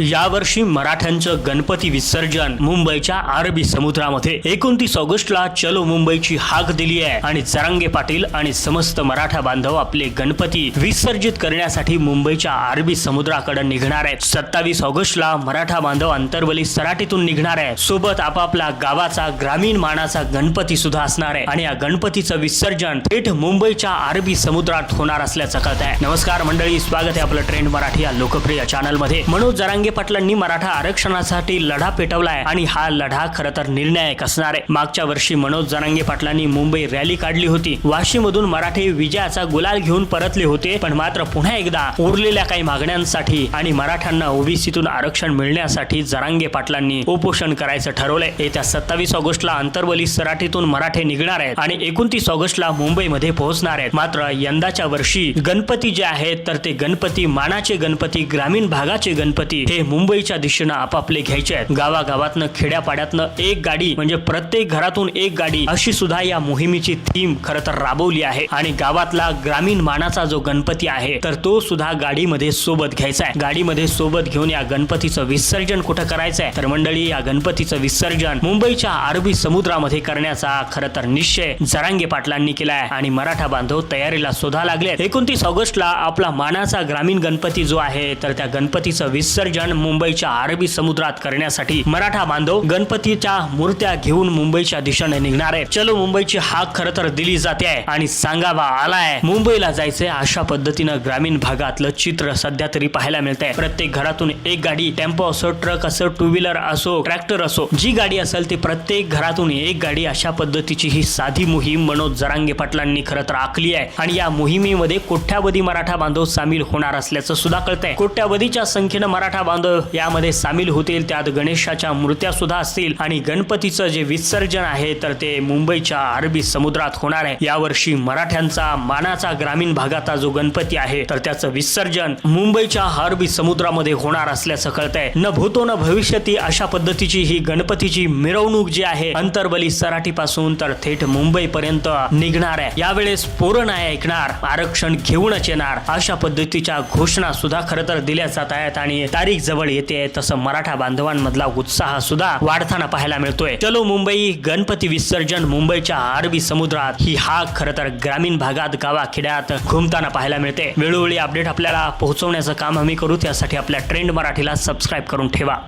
यावर्षी मराठ्यांचं गणपती विसर्जन मुंबईच्या अरबी समुद्रामध्ये एकोणतीस ऑगस्टला चलो मुंबईची हाक दिली आहे. आणि जरांगे पाटील आणि समस्त मराठा बांधव आपले गणपती विसर्जित करण्यासाठी मुंबईच्या अरबी समुद्राकडे निघणार आहेत. सत्तावीस ऑगस्टला मराठा बांधव अंतरवली सराटीतून निघणार आहे. सोबत आपापला गावाचा ग्रामीण मानाचा गणपती सुद्धा असणार आहे. आणि या गणपतीचं विसर्जन थेट मुंबईच्या अरबी समुद्रात होणार असल्याचं कळत आहे नमस्कार मंडळी स्वागत आहे आपलं ट्रेंड मराठी या लोकप्रिय चॅनलमध्ये. मनोज जरांगे पाटलांनी मराठा आरक्षणासाठी लढा पेटवलाय आणि हा लढा खर तर निर्णायक असणार आहे. मागच्या वर्षी मनोज जरांगे पाटलांनी मुंबई रॅली काढली होती. वाशीमधून मराठे विजयाचा गुलाल घेऊन परतले होते पण मात्र पुन्हा एकदा उरलेल्या काही मागण्यांसाठी आणि मराठ्यांना ओबीसीतून आरक्षण मिळण्यासाठी जरांगे पाटलांनी उपोषण करायचं ठरवलंय. येत्या सत्तावीस ऑगस्टला अंतरवली सराठीतून मराठे निघणार आहेत आणि एकोणतीस ऑगस्टला मुंबईमध्ये पोहोचणार आहेत. मात्र यंदाच्या वर्षी गणपती जे आहेत तर ते गणपती मानाचे गणपती ग्रामीण भागाचे गणपती हे मुंबईच्या दिशेनं आपापले घ्यायचे आहेत. गावागावातनं खेड्यापाड्यातनं एक गाडी म्हणजे प्रत्येक घरातून एक गाडी अशी सुद्धा या मोहिमेची थीम खर तर राबवली आहे. आणि गावातला ग्रामीण मानाचा जो गणपती आहे तर तो सुद्धा गाडीमध्ये सोबत घ्यायचा आहे. गाडीमध्ये सोबत घेऊन या गणपतीचं विसर्जन कुठं करायचं आहे तर मंडळी या गणपतीचं विसर्जन मुंबईच्या अरबी समुद्रामध्ये करण्याचा खर तर निश्चय जरांगे पाटलांनी केलाय आणि मराठा बांधव तयारीला सुद्धा लागले एकोणतीस ऑगस्टला आपला मानाचा ग्रामीण गणपती जो आहे तर त्या गणपतीचं विसर्जन मुंबईच्या अरबी समुद्रात करण्यासाठी मराठा बांधव गणपतीच्या मूर्त्या घेऊन मुंबईच्या दिशेने निघणार आहे चलो मुंबईची हाक खर तर दिली जाते आहे आणि सांगावा आलाय मुंबईला जायचंय अशा पद्धतीनं ग्रामीण भागातलं चित्र सध्या तरी पाहायला मिळतंय. प्रत्येक घरातून एक गाडी टेम्पो असो ट्रक असो टू व्हीलर असो ट्रॅक्टर असो जी गाडी असेल ती प्रत्येक घरातून एक गाडी अशा पद्धतीची ही साधी मोहीम मनोज जरांगे पाटलांनी खरं तर आखली आहे. आणि या मोहिमेमध्ये कोट्यावधी मराठा बांधव सामील होणार असल्याचं सुद्धा कळतंय. कोट्यावधीच्या संख्येनं मराठा बांधव यामध्ये सामील होतील. त्यात गणेशाच्या मूर्त्या सुद्धा असतील. आणि गणपतीचं जे विसर्जन आहे तर ते मुंबईच्या अरबी समुद्रात होणार आहे. यावर्षी मराठ्यांचा मानाचा ग्रामीण भागाचा जो गणपती आहे तर त्याचं विसर्जन मुंबईच्या अरबी समुद्रामध्ये होणार असल्याचं कळतंय. न भूतो न भविष्यती अशा पद्धतीची ही गणपतीची मिरवणूक जी आहे अंतरबली सराठी पासून तर थेट मुंबई पर्यंत निघणार आहे. यावेळेस पोरं नाही ऐकणार आरक्षण घेऊनच येणार अशा पद्धतीच्या घोषणा सुद्धा खरं तर दिल्या जात आहेत. आणि तारीख जवळ येते तसं मराठा बांधवांमधला उत्साह सुद्धा वाढताना पाहायला मिळतोय. चलो मुंबई गणपती विसर्जन मुंबईच्या अरबी समुद्रात. ही हाक खर तर ग्रामीण भागात गावाखेड्यात घुमताना पाहायला मिळते. वेळोवेळी अपडेट आपल्याला पोहोचवण्याचं काम आम्ही करू त्यासाठी आपल्या ट्रेंड मराठीला सबस्क्राईब करून ठेवा.